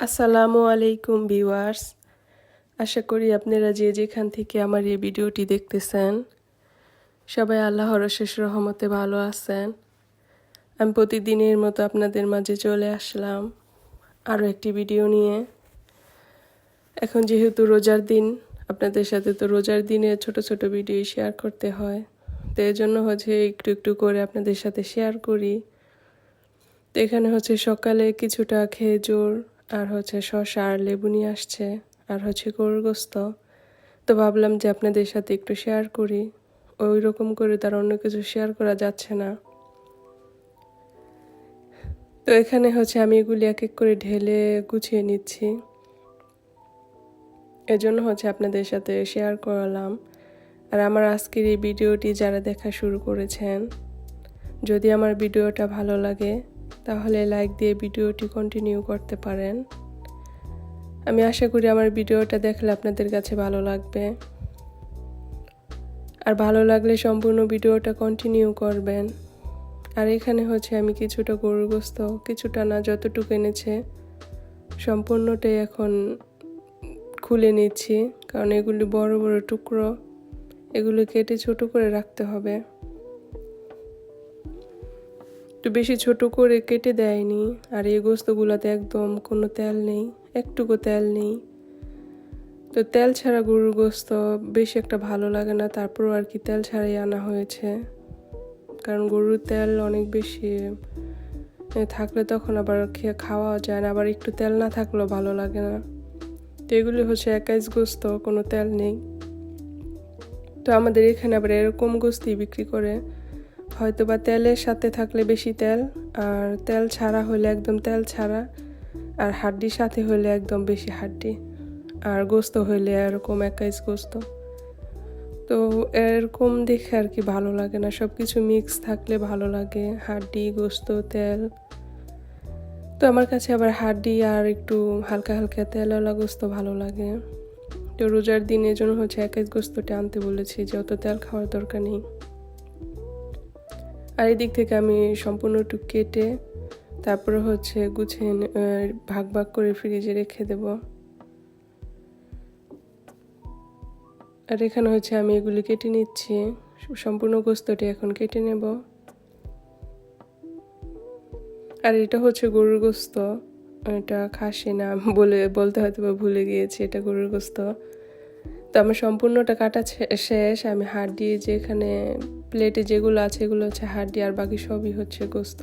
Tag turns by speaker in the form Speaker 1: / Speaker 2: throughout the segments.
Speaker 1: আসসালামু আলাইকুম ভিউয়ার্স। আশা করি আপনারা যে যেখান থেকে আমার এই ভিডিওটি দেখতেছেন, সবাই আল্লাহর শেষ রহমতে ভালো আছেন। আমি প্রতিদিনের মতো আপনাদের মাঝে চলে আসলাম আরও একটি ভিডিও নিয়ে। এখন যেহেতু রোজার দিন, আপনাদের সাথে তো রোজার দিনে ছোট ছোট ভিডিও শেয়ার করতে হয়। তো এই জন্য হচ্ছে একটু একটু করে আপনাদের সাথে শেয়ার করি। তো এখানে হচ্ছে সকালে কিছুটা খেজুর আর হচ্ছে শসা আর লেবু নিয়ে আসছে, আর হচ্ছে গরুর গোস্ত। তো ভাবলাম যে আপনাদের সাথে একটু শেয়ার করি। ওই রকম করে তার অন্য কিছু শেয়ার করা যাচ্ছে না। তো এখানে হচ্ছে আমি এগুলি এক এক করে ঢেলে গুছিয়ে নিচ্ছি। এজন্য হচ্ছে আপনাদের সাথে শেয়ার করালাম। আর আমার আজকের এই ভিডিওটি যারা দেখা শুরু করেছেন, যদি আমার ভিডিওটা ভালো লাগে তাহলে লাইক দিয়ে ভিডিওটি কন্টিনিউ করতে পারেন। আমি আশা করি আমার ভিডিওটা দেখলে আপনাদের কাছে ভালো লাগবে। আর ভালো লাগলে সম্পূর্ণ ভিডিওটা কন্টিনিউ করবেন। আর এখানে হচ্ছে আমি কিছুটা গরুর গোস্ত, কিছুটা না যতটুকু এনেছে, সম্পূর্ণটাই এখন খুলে নিচ্ছি। কারণ এগুলি বড় বড় টুকরো, এগুলো কেটে ছোট করে রাখতে হবে। একটু বেশি ছোট করে কেটে দেয়নি, আর এই গোস্তগুলোতে একদম কোনো তেল নেই, একটুকু তেল নেই। তো তেল ছাড়া গরুর গোস্ত বেশি একটা ভালো লাগে না, তারপরও আর কি তেল ছাড়াই আনা হয়েছে। কারণ গরুর তেল অনেক বেশি থাকলে তখন আবার খেয়ে খাওয়া যায় না, আবার একটু তেল না থাকলেও ভালো লাগে না। তো এগুলি হচ্ছে একাইশ গোস্ত, কোনো তেল নেই। তো আমাদের এখানে আবার এরকম গোস্তি বিক্রি করে। হয়তো বা তেলের সাথে থাকলে বেশি তেল, আর তেল ছাড়া হলে একদম তেল ছাড়া, আর হাড্ডির সাথে হলে একদম বেশি হাড্ডি, আর গোস্ত হইলে এরকম একাইশ গোস্ত। তো এরকম দেখে আর কি ভালো লাগে না। সব কিছু মিক্স থাকলে ভালো লাগে, হাড্ডি, গোস্ত, তেল। তো আমার কাছে আবার হাড্ডি আর একটু হালকা হালকা তেলওয়ালা গোস্ত ভালো লাগে। তো রোজার দিনের জন্য হচ্ছে একাইশ গোস্তটা আনতে বলেছি যে অত তেল খাওয়ার দরকার নেই। আর এদিক থেকে আমি সম্পূর্ণ একটু কেটে তারপরে হচ্ছে গুছিয়ে ভাগ ভাগ করে ফ্রিজে রেখে দেব। আর এখানে হচ্ছে আমি এগুলি কেটে নিচ্ছি। সম্পূর্ণ গোস্তটি এখন কেটে নেব। আর এটা হচ্ছে গরুর গোস্ত। এটা খাসি না বলে, বলতে হয়তো বা ভুলে গিয়েছি, এটা গরুর গোস্ত। তো আমার সম্পূর্ণটা কাটা শেষ। আমি হাড্ডি যেখানে প্লেটে যেগুলো আছে, এগুলো হচ্ছে হাড্ডি আর বাকি সবই হচ্ছে গোস্ত।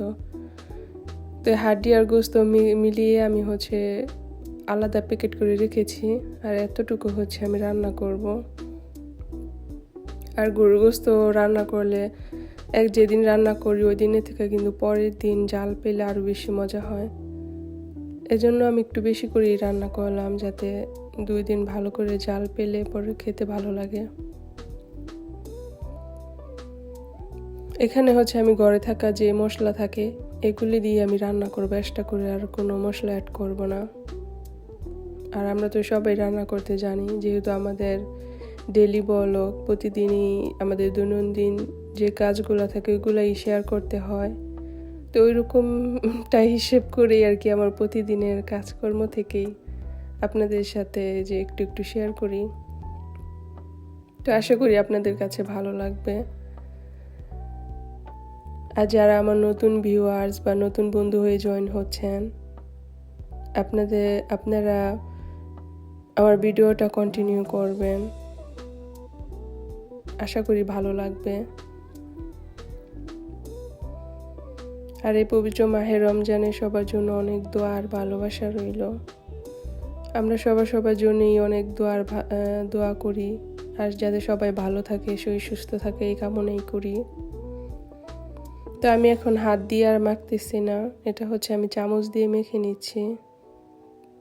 Speaker 1: তো হাড্ডি আর গোস্ত মিলিয়ে আমি হচ্ছে আলাদা প্যাকেট করে রেখেছি, আর এতটুকু হচ্ছে আমি রান্না করব। আর গরু গোস্ত রান্না করলে এক যেদিন রান্না করি, ওই দিনের থেকে কিন্তু পরের দিন জাল পেলে আরও বেশি মজা হয়। এজন্য আমি একটু বেশি করেই রান্না করলাম, যাতে দুই দিন ভালো করে জাল পেলে পরে খেতে ভালো লাগে। এখানে হচ্ছে আমি ঘরে থাকা যে মশলা থাকে, এগুলি দিয়ে আমি রান্না করব। এক্সট্রা করে আর কোনো মশলা অ্যাড করব না। আর আমরা তো সবাই রান্না করতে জানি, যেহেতু আমাদের ডেলি বলক প্রতিদিনই আমাদের দৈনন্দিন যে কাজগুলো থাকে, ওইগুলাই শেয়ার করতে হয়। তো ওই রকমটাই হিসেব করেই আর কি আমার প্রতিদিনের কাজকর্ম থেকেই আপনাদের সাথে যে একটু একটু শেয়ার করি। তো আশা করি আপনাদের কাছে ভালো লাগবে। আর যারা আমার নতুন ভিউয়ার্স বা নতুন বন্ধু হয়ে জয়েন হচ্ছেন, আপনাদের, আপনারা আমার ভিডিওটা কন্টিনিউ করবেন। আশা করি ভালো লাগবে। আর এই পবিত্র মাহের রমজানে সবার জন্য অনেক দোয়া আর ভালোবাসা রইল। আমরা সবার সবার জন্যই অনেক দোয়ার দোয়া করি। আর যাতে সবাই ভালো থাকে, শরীর সুস্থ থাকে, এই কামনাই করি। তো আমি এখন হাত দিয়ে আর মাখতেছি না। এটা হচ্ছে আমি চামচ দিয়ে মেখে নিচ্ছি।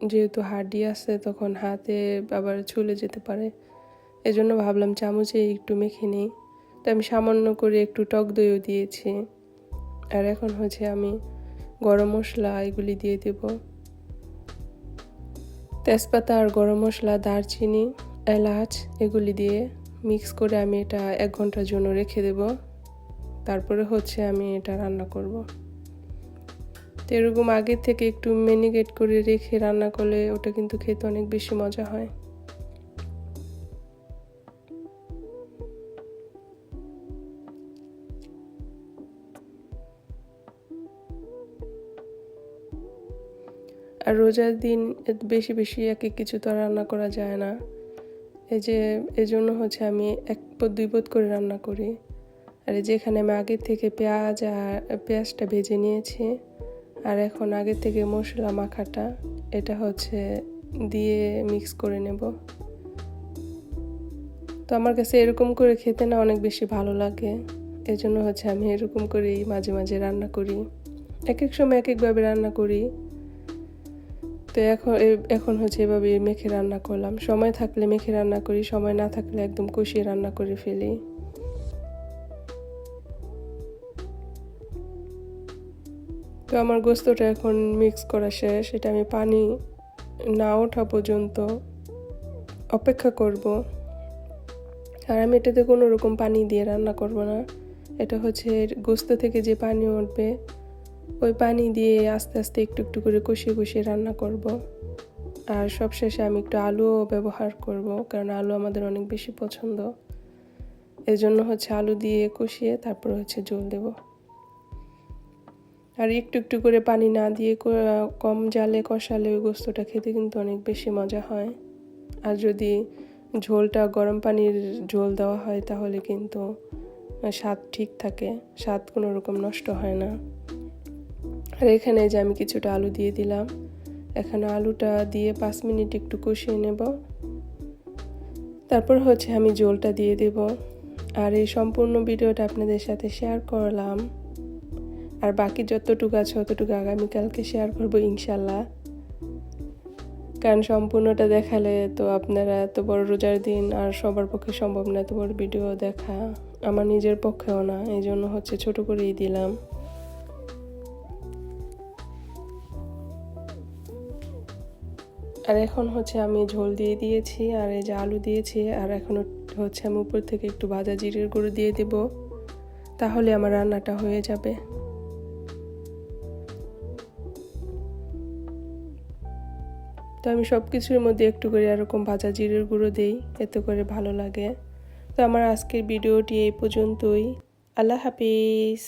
Speaker 1: যেহেতু হাড্ডি আছে, তখন হাতে আবার ছুলে যেতে পারে। এজন্য ভাবলাম চামচে একটু মেখে নিই। তো আমি সামান্য করে একটু টক দইও দিয়েছি। আর এখন হচ্ছে আমি গরম মশলা এগুলি দিয়ে দেব। তেজপাতা আর গরম মশলা, দারচিনি, এলাচ এগুলি দিয়ে মিক্স করে আমি এটা এক ঘণ্টার জন্য রেখে দেব। তারপরে হচ্ছে আমি এটা রান্না করব। তো এরকম আগের থেকে একটু ম্যানিগেট করে রেখে রান্না করলে ওটা কিন্তু খেতে অনেক বেশি মজা হয়। আর রোজার দিন বেশি বেশি এক কিছু তো রান্না করা যায় না। এই যে, এজন্য হচ্ছে আমি এক পদ, দুই পদ করে রান্না করি। আর এই যে এখানে আমি আগের থেকে পেঁয়াজ আর পেঁয়াজটা ভেজে নিয়েছি, আর এখন আগের থেকে মশলা মাখাটা, এটা হচ্ছে দিয়ে মিক্স করে নেব। তো আমার কাছে এরকম করে খেতে না অনেক বেশি ভালো লাগে এই জন্য হচ্ছে আমি এরকম করেই মাঝে মাঝে রান্না করি। এক এক সময় এক একভাবে রান্না করি। তো এখন এখন হচ্ছে এভাবে মেখে রান্না করলাম। সময় থাকলে মেখে রান্না করি, সময় না থাকলে একদম কষিয়ে রান্না করে ফেলি। তো আমার গোস্তটা এখন মিক্স করা শেষ। এটা আমি পানি না ওঠা পর্যন্ত অপেক্ষা করব। আর আমি এটাতে কোনো রকম পানি দিয়ে রান্না করব না। এটা হচ্ছে গোস্ত থেকে যে পানি উঠবে, ওই পানি দিয়ে আস্তে আস্তে একটু একটু করে কষিয়ে কষিয়ে রান্না করব। আর সবশেষে আমি একটু আলুও ব্যবহার করব, কারণ আলু আমাদের অনেক বেশি পছন্দ। এর জন্য হচ্ছে আলু দিয়ে কষিয়ে তারপর হচ্ছে জল দেব। আর একটু একটু করে পানি না দিয়ে কম জালে কষালে ওই গোস্তটা খেতে কিন্তু অনেক বেশি মজা হয়। আর যদি ঝোলটা গরম পানির ঝোল দেওয়া হয় তাহলে কিন্তু স্বাদ ঠিক থাকে, স্বাদ কোনো রকম নষ্ট হয় না। আর এখানে যে আমি কিছুটা আলু দিয়ে দিলাম, এখানে আলুটা দিয়ে পাঁচ মিনিট একটু কষিয়ে নেব। তারপর হচ্ছে আমি জলটা দিয়ে দেব। আর এই সম্পূর্ণ ভিডিওটা আপনাদের সাথে শেয়ার করলাম। আর বাকি যতটুকু আছে অতটুকু আগামীকালকে শেয়ার করব ইনশাল্লাহ কারণ সম্পূর্ণটা দেখালে তো আপনারা এত বড় রোজার দিন আর সবার পক্ষে সম্ভব না এত বড় ভিডিও দেখা। আমার নিজের পক্ষেও না এই জন্য হচ্ছে ছোট করেই দিলাম। আর এখন হচ্ছে আমি ঝোল দিয়ে দিয়েছি, আর এই যে আলু দিয়েছি, আর এখন হচ্ছে আমি উপর থেকে একটু ভাজা জিরের গুঁড়ো দিয়ে দেব। তাহলে আমার রান্নাটা হয়ে যাবে। তো আমি সব কিছুর মধ্যে একটু করে এরকম ভাজা জিরের গুঁড়ো দিই, এতে করে ভালো লাগে। তো আমার আজকের ভিডিওটি এই পর্যন্তই। আল্লাহ হাফিজ।